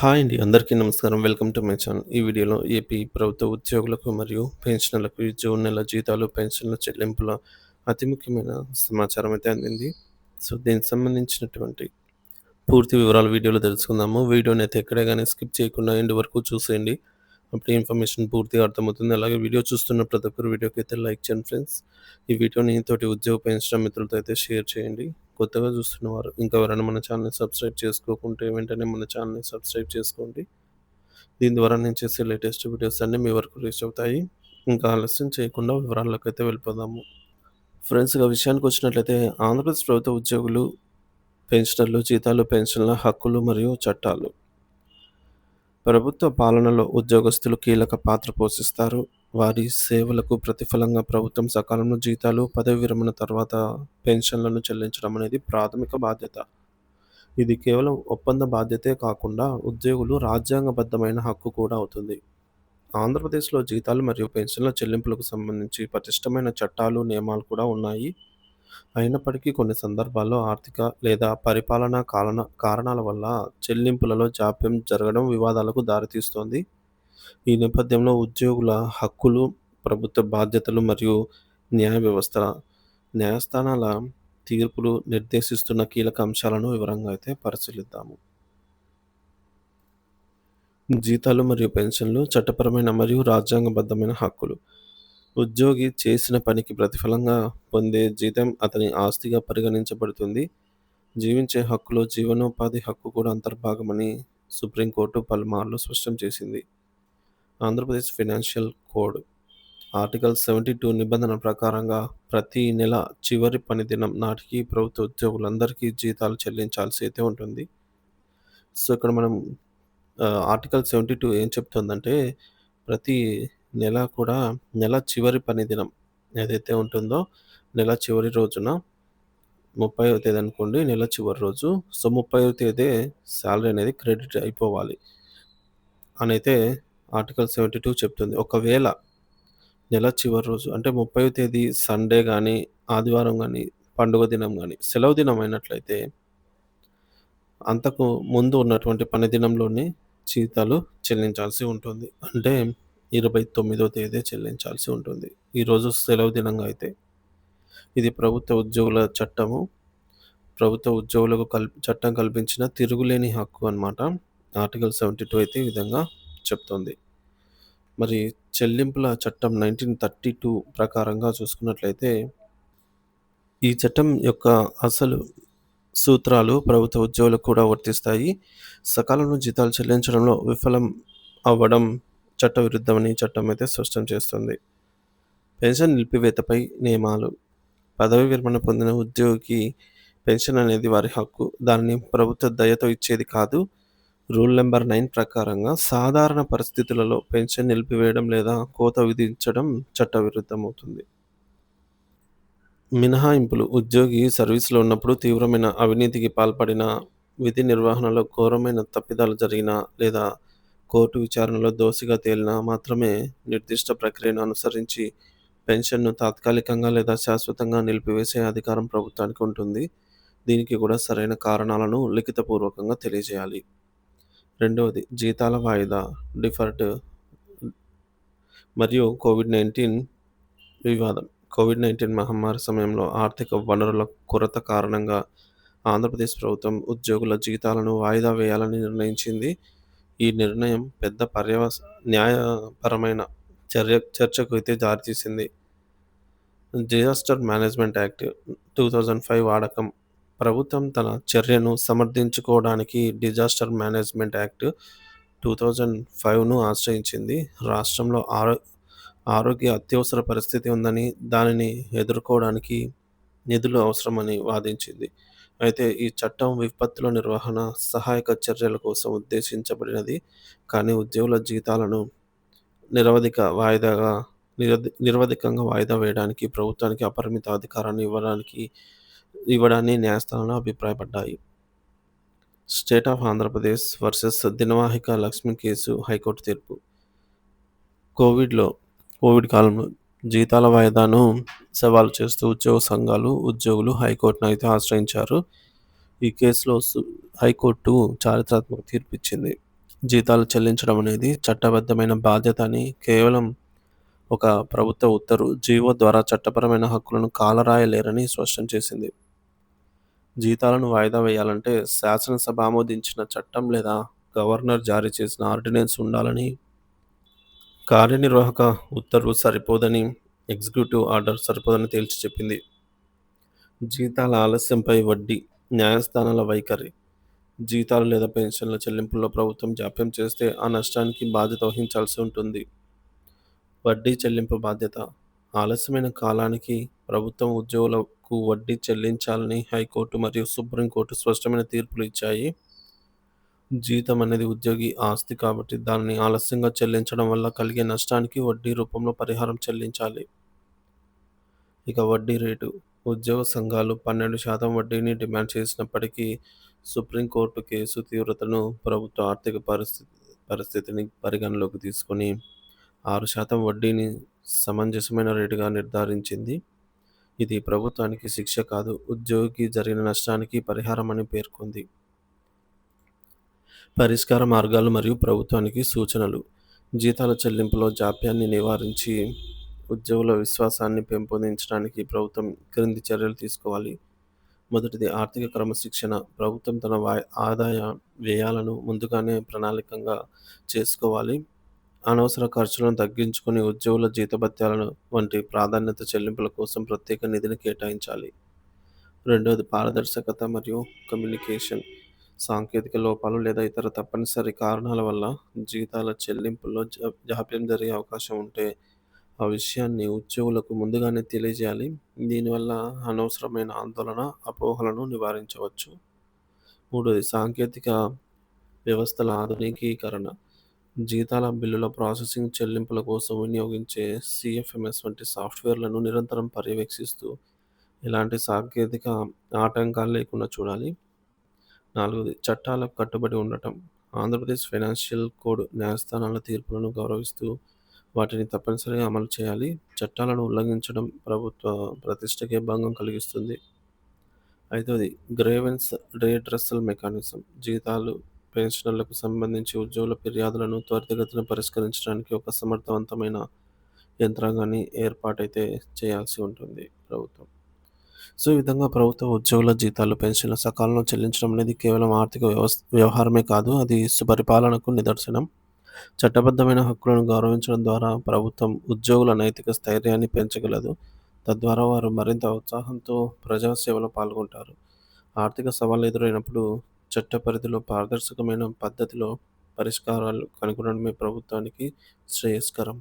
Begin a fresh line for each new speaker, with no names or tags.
Hi అండి. అందరికీ నమస్కారం. Welcome to my channel. ఈ వీడియోలో ఏపీ ప్రభుత్వ ఉద్యోగులకు మరియు పెన్షనర్లకు జూన్ నెల జీతాలు, పెన్షన్ల చెల్లింపుల అతి ముఖ్యమైన సమాచారం అయితే అందింది. సో, దీనికి సంబంధించినటువంటి పూర్తి వివరాలు వీడియోలో తెలుసుకుందాము. వీడియోని అయితే ఎక్కడే కానీ స్కిప్ చేయకుండా ఎండ్ వరకు చూసేయండి. అప్పుడే ఇన్ఫర్మేషన్ పూర్తిగా అర్థమవుతుంది. అలాగే వీడియో చూస్తున్న ప్రతి ఒక్కరు వీడియోకి అయితే లైక్ చేయండి ఫ్రెండ్స్. ఈ వీడియోని తోటి ఉద్యోగ పెంచడం మిత్రులతో అయితే షేర్ చేయండి. కొత్తగా చూస్తున్నవారు ఇంకా ఎవరైనా మన ఛానల్‌ని సబ్స్క్రైబ్ చేసుకోకుంటే వెంటనే మన ఛానల్‌ని సబ్స్క్రైబ్ చేసుకోండి. దీని ద్వారా నేను చేసే లేటెస్ట్ వీడియోస్ అన్నీ మీ వరకు రీచ్ అవుతాయి. ఇంకా ఆలస్యం చేయకుండా వివరాల్లోకైతే వెళ్ళిపోదాము. ఫ్రెండ్స్ ఇక విషయానికి వచ్చినట్లయితే ఆంధ్రప్రదేశ్ ప్రభుత్వ ఉద్యోగులు, పెన్షనర్లు జీతాలు, పెన్షన్ల హక్కులు మరియు చట్టాలు. ప్రభుత్వ పాలనలో ఉద్యోగస్తులు కీలక పాత్ర పోషిస్తారు. వారి సేవలకు ప్రతిఫలంగా ప్రభుత్వం సకాలంలో జీతాలు, పదవీ విరమణ తర్వాత పెన్షన్లను చెల్లించడం అనేది ప్రాథమిక బాధ్యత. ఇది కేవలం ఒప్పంద బాధ్యతే కాకుండా ఉద్యోగులు రాజ్యాంగబద్ధమైన హక్కు కూడా అవుతుంది. ఆంధ్రప్రదేశ్‌లో జీతాలు మరియు పెన్షన్ల చెల్లింపులకు సంబంధించి పటిష్టమైన చట్టాలు, నియమాలు కూడా ఉన్నాయి. అయినప్పటికీ కొన్ని సందర్భాల్లో ఆర్థిక లేదా పరిపాలనా కాలన కారణాల వల్ల చెల్లింపులలో జాప్యం జరగడం వివాదాలకు దారితీస్తోంది. ఈ నేపథ్యంలో ఉద్యోగుల హక్కులు, ప్రభుత్వ బాధ్యతలు మరియు న్యాయ వ్యవస్థ, న్యాయస్థానాల తీర్పులు నిర్దేశిస్తున్న కీలక అంశాలను వివరంగా అయితే పరిశీలిద్దాము. జీతాలు మరియు పెన్షన్లు చట్టపరమైన మరియు రాజ్యాంగబద్ధమైన హక్కులు. ఉద్యోగి చేసిన పనికి ప్రతిఫలంగా పొందే జీతం అతని ఆస్తిగా పరిగణించబడుతుంది. జీవించే హక్కులో జీవనోపాధి హక్కు కూడా అంతర్భాగమని సుప్రీంకోర్టు పలుమార్లు స్పష్టం చేసింది. ఆంధ్రప్రదేశ్ ఫైనాన్షియల్ కోడ్ ఆర్టికల్ 72 నిబంధన ప్రకారంగా ప్రతి నెల చివరి పని దినం నాటికి ప్రభుత్వ ఉద్యోగులందరికీ జీతాలు చెల్లించాల్సి అయితే ఉంటుంది. సో, ఇక్కడ మనం ఆర్టికల్ సెవెంటీ టూ ఏం చెప్తుందంటే ప్రతి నెల కూడా నెల చివరి పని దినం ఏదైతే ఉంటుందో నెల చివరి రోజున 30వ తేదీ అనుకోండి నెల చివరి రోజు. సో, 30వ తేదీ శాలరీ అనేది క్రెడిట్ అయిపోవాలి. అని అయితే ఆర్టికల్ 72 చెప్తుంది. ఒకవేళ నెల చివరి రోజు అంటే 30వ తేదీ సండే కానీ ఆదివారం కానీ పండుగ దినం కానీ సెలవు దినం అయినట్లయితే అంతకు ముందు ఉన్నటువంటి పని దినంలోనే జీతాలు చెల్లించాల్సి ఉంటుంది. అంటే 29వ తేదీ చెల్లించాల్సి ఉంటుంది. ఈరోజు సెలవు దినంగా అయితే. ఇది ప్రభుత్వ ఉద్యోగుల చట్టము. ప్రభుత్వ ఉద్యోగులకు కల్ చట్టం కల్పించిన తిరుగులేని హక్కు అన్నమాట. ఆర్టికల్ 72 అయితే ఈ విధంగా చెప్తోంది. మరి చెల్లింపుల చట్టం 1932 ప్రకారంగా చూసుకున్నట్లయితే ఈ చట్టం యొక్క అసలు సూత్రాలు ప్రభుత్వ ఉద్యోగులకు కూడా వర్తిస్తాయి. సకాలంలో జీతాలు చెల్లించడంలో విఫలం అవ్వడం చట్టవిరుద్ధమని చట్టం అయితే స్పష్టం చేస్తుంది. పెన్షన్ నిలిపివేతపై నియమాలు. పదవీ విరమణ పొందిన ఉద్యోగికి పెన్షన్ అనేది వారి హక్కు. దానిని ప్రభుత్వ దయతో ఇచ్చేది కాదు. రూల్ నెంబర్ నైన్ ప్రకారంగా సాధారణ పరిస్థితులలో పెన్షన్ నిలిపివేయడం లేదా కోత విధించడం చట్టవిరుద్ధమవుతుంది. మినహాయింపులు ఉద్యోగి సర్వీస్‌లో ఉన్నప్పుడు తీవ్రమైన అవినీతికి పాల్పడిన విధి నిర్వహణలో ఘోరమైన తప్పిదాలు జరిగిన లేదా కోర్టు విచారణలో దోషిగా తేలినా మాత్రమే నిర్దిష్ట ప్రక్రియను అనుసరించి పెన్షన్‌ను తాత్కాలికంగా లేదా శాశ్వతంగా నిలిపివేసే అధికారం ప్రభుత్వానికి ఉంటుంది. దీనికి కూడా సరైన కారణాలను లిఖితపూర్వకంగా తెలియజేయాలి. రెండవది జీతాల వాయిదా డిఫర్డ్ మరియు కోవిడ్-19 వివాదం. కోవిడ్-19 మహమ్మారి సమయంలో ఆర్థిక వనరుల కొరత కారణంగా ఆంధ్రప్రదేశ్ ప్రభుత్వం ఉద్యోగుల జీతాలను వాయిదా వేయాలని నిర్ణయించింది. ఈ నిర్ణయం పెద్ద పర్యవస న్యాయపరమైన చర్య చర్చకు అయితే దారితీసింది. డిజాస్టర్ మేనేజ్మెంట్ యాక్ట్ 2005 వాడకం ప్రభుత్వం తన చర్యను సమర్థించుకోవడానికి డిజాస్టర్ మేనేజ్మెంట్ యాక్ట్ 2005ను ఆశ్రయించింది. రాష్ట్రంలో ఆరో ఆరోగ్య అత్యవసర పరిస్థితి ఉందని, దానిని ఎదుర్కోవడానికి నిధులు అవసరమని వాదించింది. అయితే ఈ చట్టం విపత్తుల నిర్వహణ, సహాయక చర్యల కోసం ఉద్దేశించబడినది. కానీ ఉద్యోగుల జీతాలను నిరవధిక వాయిదాగా నిరధి నిరవధికంగా వాయిదా వేయడానికి ప్రభుత్వానికి అపరిమిత అధికారాన్ని ఇవ్వడానికి ఇవ్వడాన్ని న్యాయస్థానాలు అభిప్రాయపడ్డాయి. State of Andhra Pradesh versus Dinavahika Lakshmi case high court తీర్పు. కోవిడ్‌లో కోవిడ్ కాలంలో జీతాల వాయిదాను సవాలు చేస్తూ ఉద్యోగ సంఘాలు, ఉద్యోగులు హైకోర్టును అయితే ఆశ్రయించారు. ఈ కేసులో హైకోర్టు చారిత్రాత్మక తీర్పిచ్చింది. జీతాలు చెల్లించడం అనేది చట్టబద్ధమైన బాధ్యత అని కేవలం ఒక ప్రభుత్వ ఉత్తర్వు జీవో ద్వారా చట్టపరమైన హక్కులను కాలరాయలేరని స్పష్టం చేసింది జీతాలను వాయిదా వేయాలంటే శాసనసభ ఆమోదించిన చట్టం లేదా గవర్నర్ జారీ చేసిన ఆర్డినెన్స్ ఉండాలని కార్యనిర్వాహక ఉత్తర్వు సరిపోదని ఎగ్జిక్యూటివ్ ఆర్డర్ సరిపోదని తేల్చి చెప్పింది. జీతాల ఆలస్యంపై వడ్డీ న్యాయస్థానాల వైఖరి జీతాలు లేదా పెన్షన్ల చెల్లింపుల్లో ప్రభుత్వం జాప్యం చేస్తే ఆ నష్టానికి బాధ్యత వహించాల్సి ఉంటుంది. వడ్డీ చెల్లింపు బాధ్యత. ఆలస్యమైన కాలానికి ప్రభుత్వం ఉద్యోగులకు వడ్డీ చెల్లించాలని హైకోర్టు మరియు సుప్రీంకోర్టు స్పష్టమైన తీర్పులు ఇచ్చాయి. జీతం అనేది ఉద్యోగి ఆస్తి కాబట్టి దానిని ఆలస్యంగా చెల్లించడం వల్ల కలిగే నష్టానికి వడ్డీ రూపంలో పరిహారం చెల్లించాలి. ఇక వడ్డీ రేటు. ఉద్యోగ సంఘాలు పన్నెండు శాతం వడ్డీని డిమాండ్ చేసినప్పటికీ సుప్రీంకోర్టు కేసు తీవ్రతను ప్రభుత్వ ఆర్థిక పరిస్థితి పరిస్థితిని పరిగణలోకి తీసుకొని ఆరు శాతం వడ్డీని సమంజసమైన రేటుగా నిర్ధారించింది. ఇది ప్రభుత్వానికి శిక్ష కాదు ఉద్యోగికి జరిగిన నష్టానికి పరిహారం అని పేర్కొంది. పరిష్కార మార్గాలు మరియు ప్రభుత్వానికి సూచనలు. జీతాల చెల్లింపులో జాప్యాన్ని నివారించి ఉద్యోగుల విశ్వాసాన్ని పెంపొందించడానికి ప్రభుత్వం క్రింది చర్యలు తీసుకోవాలి. మొదటిది ఆర్థిక క్రమశిక్షణ. ప్రభుత్వం తన ఆదాయ వ్యయాలను ముందుగానే ప్రణాళికంగా చేసుకోవాలి. అనవసర ఖర్చులను తగ్గించుకొని ఉద్యోగుల జీతభత్యాలను వంటి ప్రాధాన్యత చెల్లింపుల కోసం ప్రత్యేక నిధిని కేటాయించాలి. రెండవది పారదర్శకత మరియు కమ్యూనికేషన్. సాంకేతిక లోపాలు లేదా ఇతర తప్పనిసరి కారణాల వల్ల జీతాల చెల్లింపుల్లో జా- జాప్యం జరిగే అవకాశం ఉంటే ఆ విషయాన్ని ఉద్యోగులకు ముందుగానే తెలియజేయాలి. దీనివల్ల అనవసరమైన ఆందోళన అపోహలను నివారించవచ్చు. మూడవది సాంకేతిక వ్యవస్థల ఆధునికీకరణ. జీతాల బిల్లుల ప్రాసెసింగ్ చెల్లింపుల కోసం వినియోగించే సిఎఫ్ఎంఎస్ వంటి సాఫ్ట్వేర్లను నిరంతరం పర్యవేక్షిస్తూ ఎలాంటి సాంకేతిక ఆటంకాలు లేకుండా చూడాలి. నాలుగవది చట్టాలకు కట్టుబడి ఉండటం ఆంధ్రప్రదేశ్ ఫైనాన్షియల్ కోడ్ న్యాయస్థానాల తీర్పులను గౌరవిస్తూ వాటిని తప్పనిసరిగా అమలు చేయాలి. చట్టాలను ఉల్లంఘించడం ప్రభుత్వ ప్రతిష్టకే భంగం కలిగిస్తుంది. ఐదవది గ్రేవెన్స్ రేడ్రసల్ మెకానిజం. జీతాలు పెన్షన్లకు సంబంధించి ఉద్యోగుల ఫిర్యాదులను త్వరితగతిన పరిష్కరించడానికి ఒక సమర్థవంతమైన యంత్రాంగాన్ని ఏర్పాటైతే చేయాల్సి ఉంటుంది ప్రభుత్వం. సో ఈ విధంగా ప్రభుత్వ ఉద్యోగుల జీతాలు పెన్షన్లు సకాలంలో చెల్లించడం అనేది కేవలం ఆర్థిక వ్యవస్థ వ్యవహారమే కాదు అది సుపరిపాలనకు నిదర్శనం. చట్టబద్ధమైన హక్కులను గౌరవించడం ద్వారా ప్రభుత్వం ఉద్యోగుల నైతిక స్థైర్యాన్ని పెంచగలదు. తద్వారా వారు మరింత ఉత్సాహంతో ప్రజాసేవలో పాల్గొంటారు. ఆర్థిక సవాళ్ళు ఎదురైనప్పుడు చట్ట పరిధిలో పారదర్శకమైన పద్ధతిలో పరిష్కారాలు కనుగొనడమే ప్రభుత్వానికి శ్రేయస్కరం.